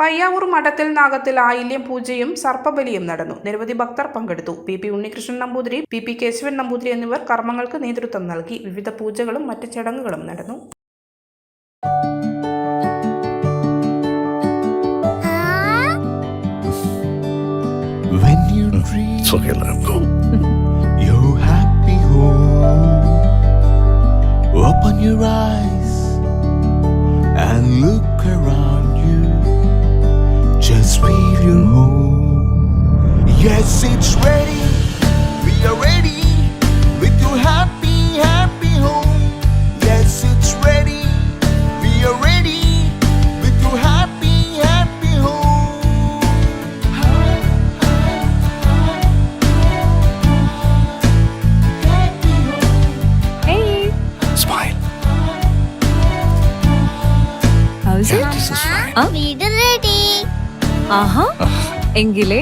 പയ്യാവൂർ മഠത്തിൽ നാഗത്തിൽ ആയില്യം പൂജയും സർപ്പബലിയും നടന്നു. നിരവധി ഭക്തർ പങ്കെടുത്തു. P P Unnikrishnan Namboothiri P P Kesavan Namboothiri എന്നിവർ കർമ്മങ്ങൾക്ക് നേതൃത്വം നൽകി വിവിധ പൂജകളും മറ്റ് ചടങ്ങുകളും നടന്നു. Your happy home, open your eyes and look around you. Yes, it's ready. We are ready with your happy, happy home. Yes, it's ready. We are ready with your happy, happy home. Hey, Smile. how's it? This is fine. ആ? വീട് ready ആഹാ എങ്കിലേ